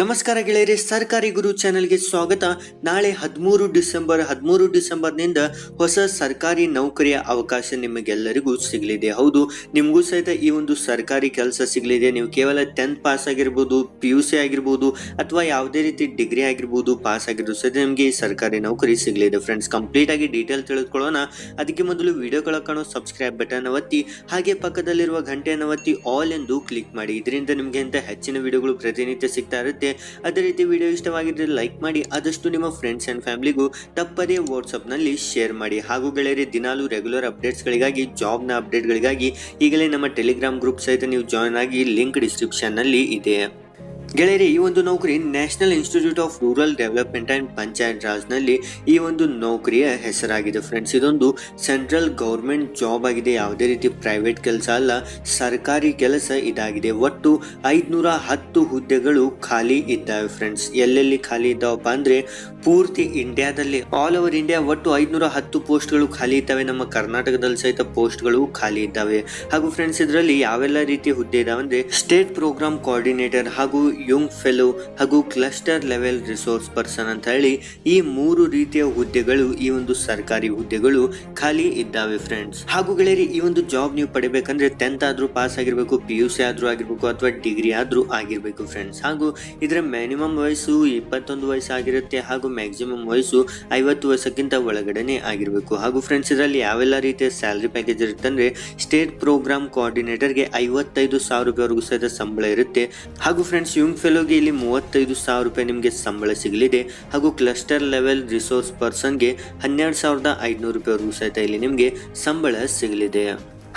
ನಮಸ್ಕಾರ ಗೆಳೆಯರೆ, ಸರ್ಕಾರಿ ಗುರು ಚಾನೆಲ್ಗೆ ಸ್ವಾಗತ. ನಾಳೆ ಹದಿಮೂರು ಡಿಸೆಂಬರ್, ಹದಿಮೂರು ಡಿಸೆಂಬರ್ನಿಂದ ಹೊಸ ಸರ್ಕಾರಿ ನೌಕರಿಯ ಅವಕಾಶ ನಿಮಗೆಲ್ಲರಿಗೂ ಸಿಗಲಿದೆ. ಹೌದು, ನಿಮಗೂ ಸಹಿತ ಈ ಒಂದು ಸರ್ಕಾರಿ ಕೆಲಸ ಸಿಗಲಿದೆ. ನೀವು ಕೇವಲ ಟೆಂತ್ ಪಾಸ್ ಆಗಿರ್ಬೋದು ಪಿ ಯು ಸಿ ಆಗಿರ್ಬೋದು, ಅಥವಾ ಯಾವುದೇ ರೀತಿ ಡಿಗ್ರಿ ಆಗಿರ್ಬೋದು ಪಾಸ್ ಆಗಿರೋದು ಸಹಿತ ನಿಮಗೆ ಈ ಸರ್ಕಾರಿ ನೌಕರಿ ಸಿಗಲಿದೆ. ಫ್ರೆಂಡ್ಸ್ ಕಂಪ್ಲೀಟ್ ಆಗಿ ಡೀಟೇಲ್ ತಿಳಿದುಕೊಳ್ಳೋಣ. ಅದಕ್ಕೆ ಮೊದಲು ವಿಡಿಯೋ ಕಾಣೋ ಸಬ್ಸ್ಕ್ರೈಬ್ ಬಟನ್ ಒತ್ತಿ, ಹಾಗೆ ಪಕ್ಕದಲ್ಲಿರುವ ಗಂಟೆಯನ್ನು ಒತ್ತಿ ಆಲ್ ಎಂದು ಕ್ಲಿಕ್ ಮಾಡಿ. ಇದರಿಂದ ನಿಮಗೆ ಅಂತ ಹೆಚ್ಚಿನ ವಿಡಿಯೋಗಳು ಪ್ರತಿನಿತ್ಯ ಸಿಗ್ತಾ ಇರುತ್ತೆ. ಅದೇ ರೀತಿ ವಿಡಿಯೋ ಇಷ್ಟವಾಗಿದ್ದರೆ ಲೈಕ್ ಮಾಡಿ, ಆದಷ್ಟು ನಿಮ್ಮ ಫ್ರೆಂಡ್ಸ್ ಆ್ಯಂಡ್ ಫ್ಯಾಮಿಲಿಗೂ ತಪ್ಪದೇ ವಾಟ್ಸಪ್ನಲ್ಲಿ ಶೇರ್ ಮಾಡಿ. ಹಾಗೂ ಗೆಳೆಯರೆ, ದಿನಾಲು ರೆಗ್ಯುಲರ್ ಅಪ್ಡೇಟ್ಸ್ಗಳಿಗಾಗಿ ಜಾಬ್ನ ಅಪ್ಡೇಟ್ಗಳಿಗಾಗಿ ಈಗಲೇ ನಮ್ಮ ಟೆಲಿಗ್ರಾಮ್ ಗ್ರೂಪ್ ಸಹಿತ ನೀವು ಜಾಯ್ನ್ ಆಗಿ ಲಿಂಕ್ ಡಿಸ್ಕ್ರಿಪ್ಷನ್ನಲ್ಲಿ ಇದೆ. ಗೆಳೆಯರಿ, ಈ ಒಂದು ನೌಕರಿ national institute of rural development and Panchayat ರಾಜ್ನಲ್ಲಿ ಈ ಒಂದು ನೌಕರಿಯ ಹೆಸರಾಗಿದೆ ಫ್ರೆಂಡ್ಸ್ ಇದೊಂದು ಸೆಂಟ್ರಲ್ ಗೌರ್ಮೆಂಟ್ ಜಾಬ್ ಆಗಿದೆ. ಯಾವುದೇ ರೀತಿ ಪ್ರೈವೇಟ್ ಕೆಲಸ ಅಲ್ಲ, ಸರ್ಕಾರಿ ಕೆಲಸ ಇದಾಗಿದೆ. ಒಟ್ಟು ಐದುನೂರ ಹತ್ತು ಹುದ್ದೆಗಳು ಖಾಲಿ ಇದ್ದಾವೆ ಫ್ರೆಂಡ್ಸ್ ಎಲ್ಲೆಲ್ಲಿ ಖಾಲಿ ಇದ್ದಾವಪ್ಪ ಅಂದ್ರೆ ಪೂರ್ತಿ ಇಂಡಿಯಾದಲ್ಲಿ ಆಲ್ ಓವರ್ ಇಂಡಿಯಾ ಒಟ್ಟು ಐದುನೂರ ಹತ್ತು ಪೋಸ್ಟ್ಗಳು ಖಾಲಿ ಇದ್ದಾವೆ. ನಮ್ಮ ಕರ್ನಾಟಕದಲ್ಲಿ ಸಹಿತ ಪೋಸ್ಟ್ಗಳು ಖಾಲಿ ಇದ್ದಾವೆ. ಹಾಗೂ ಫ್ರೆಂಡ್ಸ್ ಇದರಲ್ಲಿ ಯಾವೆಲ್ಲ ರೀತಿಯ ಹುದ್ದೆ ಇದಾವೆ ಅಂದ್ರೆ ಸ್ಟೇಟ್ ಪ್ರೋಗ್ರಾಮ್ ಕೋಆರ್ಡಿನೇಟರ್ ಹಾಗೂ ಯಂಗ್ ಫೆಲೋ ಹಾಗೂ ಕ್ಲಸ್ಟರ್ ಲೆವೆಲ್ ರಿಸೋರ್ಸ್ ಪರ್ಸನ್ ಅಂತ ಹೇಳಿ ಈ ಮೂರು ರೀತಿಯ ಹುದ್ದೆಗಳು, ಈ ಒಂದು ಸರ್ಕಾರಿ ಹುದ್ದೆಗಳು ಖಾಲಿ ಇದ್ದಾವೆ ಫ್ರೆಂಡ್ಸ್ ಹಾಗೂ ಗೆಳೆಯರಿ, ಈ ಒಂದು ಜಾಬ್ ನೀವು ಪಡಿಬೇಕಂದ್ರೆ ಟೆಂತ್ ಆದ್ರೂ ಪಾಸ್ ಆಗಿರ್ಬೇಕು ಪಿ ಯು ಸಿ ಆದ್ರೂ ಆಗಿರ್ಬೇಕು ಅಥವಾ ಡಿಗ್ರಿ ಆದ್ರೂ ಆಗಿರ್ಬೇಕು ಫ್ರೆಂಡ್ಸ್ ಹಾಗೂ ಇದರ ಮಿನಿಮಮ್ ವಯಸ್ಸು ಇಪ್ಪತ್ತೊಂದು ವಯಸ್ಸು ಆಗಿರುತ್ತೆ ಹಾಗೂ ಮ್ಯಾಕ್ಸಿಮಮ್ ವಯಸ್ಸು ಐವತ್ತು ವಯಸ್ಸಕ್ಕಿಂತ ಒಳಗಡೆನೆ ಆಗಿರಬೇಕು. ಹಾಗೂ ಫ್ರೆಂಡ್ಸ್ ಇದರಲ್ಲಿ ಯಾವೆಲ್ಲ ರೀತಿಯ ಸ್ಯಾಲರಿ ಪ್ಯಾಕೇಜ್ ಇರುತ್ತೆ ಅಂದ್ರೆ ಸ್ಟೇಟ್ ಪ್ರೋಗ್ರಾಮ್ ಕೋಆರ್ಡಿನೇಟರ್ಗೆ ಐವತ್ತೈದು ಸಾವಿರ ರೂಪಾಯಿವರೆಗೂ ಸಹಿತ ಸಂಬಳ ಇರುತ್ತೆ. ಹಾಗೂ ಫ್ರೆಂಡ್ಸ್ ಯುಂಗ್ ಫೆಲೋಗೆ ಇಲ್ಲಿ ಮೂವತ್ತೈದು ಸಾವಿರ ರೂಪಾಯಿ ನಿಮಗೆ ಸಂಬಳ ಸಿಗಲಿದೆ ಹಾಗೂ ಕ್ಲಸ್ಟರ್ ಲೆವೆಲ್ ರಿಸೋರ್ಸ್ ಪರ್ಸನ್ಗೆ ಹನ್ನೆರಡು ಸಾವಿರದ ಐದುನೂರು ರೂಪಾಯಿವರೆಗೂ ಸಹಿತ ಇಲ್ಲಿ ನಿಮಗೆ ಸಂಬಳ ಸಿಗಲಿದೆ.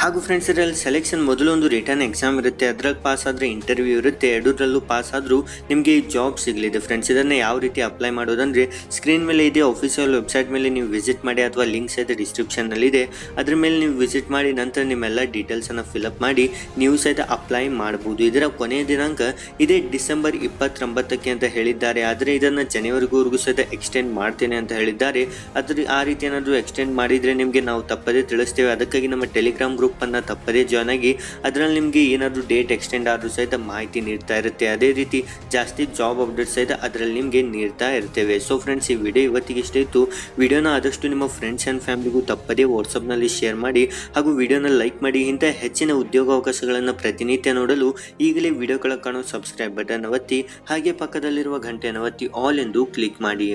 ಹಾಗೂ ಫ್ರೆಂಡ್ಸ್ ಇದರಲ್ಲಿ ಸೆಲೆಕ್ಷನ್ ಮೊದಲೊಂದು ರಿಟರ್ನ್ ಎಕ್ಸಾಮ್ ಇರುತ್ತೆ. ಅದ್ರಲ್ಲಿ ಪಾಸ್ ಆದರೆ ಇಂಟರ್ವ್ಯೂ ಇರುತ್ತೆ. ಎರಡರಲ್ಲೂ ಪಾಸ್ ಆದರೂ ನಿಮಗೆ ಜಾಬ್ ಸಿಗಲಿದೆ. ಫ್ರೆಂಡ್ಸ್ ಇದನ್ನು ಯಾವ ರೀತಿ ಅಪ್ಲೈ ಮಾಡೋದಂದ್ರೆ ಸ್ಕ್ರೀನ್ ಮೇಲೆ ಇದೆ ಅಫಿಷಿಯಲ್ ವೆಬ್ಸೈಟ್ ಮೇಲೆ ನೀವು ವಿಸಿಟ್ ಮಾಡಿ ಅಥವಾ ಲಿಂಕ್ಸ್ ಇದೆ ಡಿಸ್ಕ್ರಿಪ್ಷನ್ನಲ್ಲಿದೆ ಅದ್ರ ಮೇಲೆ ನೀವು ವಿಸಿಟ್ ಮಾಡಿ ನಂತರ ನಿಮ್ಮೆಲ್ಲ ಡೀಟೇಲ್ಸನ್ನು ಫಿಲಪ್ ಮಾಡಿ ನೀವು ಸಹಿತ ಅಪ್ಲೈ ಮಾಡ್ಬೋದು. ಇದರ ಕೊನೆಯ ದಿನಾಂಕ ಇದೇ ಡಿಸೆಂಬರ್ ಇಪ್ಪತ್ತೊಂಬತ್ತಕ್ಕೆ ಅಂತ ಹೇಳಿದ್ದಾರೆ. ಆದರೆ ಇದನ್ನು ಜನವರಿಗೂ ಸಹಿತ ಎಕ್ಸ್ಟೆಂಡ್ ಮಾಡ್ತೇನೆ ಅಂತ ಹೇಳಿದ್ದಾರೆ. ಅದ್ರ ಆ ರೀತಿ ಏನಾದರೂ ಎಕ್ಸ್ಟೆಂಡ್ ಮಾಡಿದರೆ ನಿಮಗೆ ನಾವು ತಪ್ಪದೇ ತಿಳಿಸ್ತೇವೆ. ಅದಕ್ಕಾಗಿ ನಮ್ಮ ಟೆಲಿಗ್ರಾಮ್ ಗ್ರೂಪ್ ಅನ್ನ ತಪ್ಪದೇ ಜಾಯ್ನ್ ಆಗಿ ಅದರಲ್ಲಿ ನಿಮಗೆ ಏನಾದರೂ ಡೇಟ್ ಎಕ್ಸ್ಟೆಂಡ್ ಆದರೂ ಸಹಿತ ಮಾಹಿತಿ ನೀಡ್ತಾ ಇರುತ್ತೆ. ಅದೇ ರೀತಿ ಜಾಸ್ತಿ ಜಾಬ್ ಅಪ್ಡೇಟ್ ಸಹಿತ ಅದರಲ್ಲಿ ನಿಮಗೆ ನೀಡ್ತಾ ಇರ್ತೇವೆ. ಸೊ ಫ್ರೆಂಡ್ಸ್ ಈ ವಿಡಿಯೋ ಇವತ್ತಿಗೆ ಇಷ್ಟ ಇತ್ತು ವಿಡಿಯೋನ ಆದಷ್ಟು ನಿಮ್ಮ ಫ್ರೆಂಡ್ಸ್ ಆ್ಯಂಡ್ ಫ್ಯಾಮಿಲಿಗೂ ತಪ್ಪದೇ ವಾಟ್ಸಪ್ನಲ್ಲಿ ಶೇರ್ ಮಾಡಿ ಹಾಗೂ ವಿಡಿಯೋನ ಲೈಕ್ ಮಾಡಿ. ಇಂಥ ಹೆಚ್ಚಿನ ಉದ್ಯೋಗಾವಕಾಶಗಳನ್ನು ಪ್ರತಿನಿತ್ಯ ನೋಡಲು ಈಗಲೇ ವಿಡಿಯೋಗಳ ಕಾಣೋ ಸಬ್ಸ್ಕ್ರೈಬ್ ಬಟನ್ ಒತ್ತಿ ಹಾಗೆ ಪಕ್ಕದಲ್ಲಿರುವ ಗಂಟೆಯನ್ನು ಒತ್ತಿ ಆಲ್ ಎಂದು ಕ್ಲಿಕ್ ಮಾಡಿ.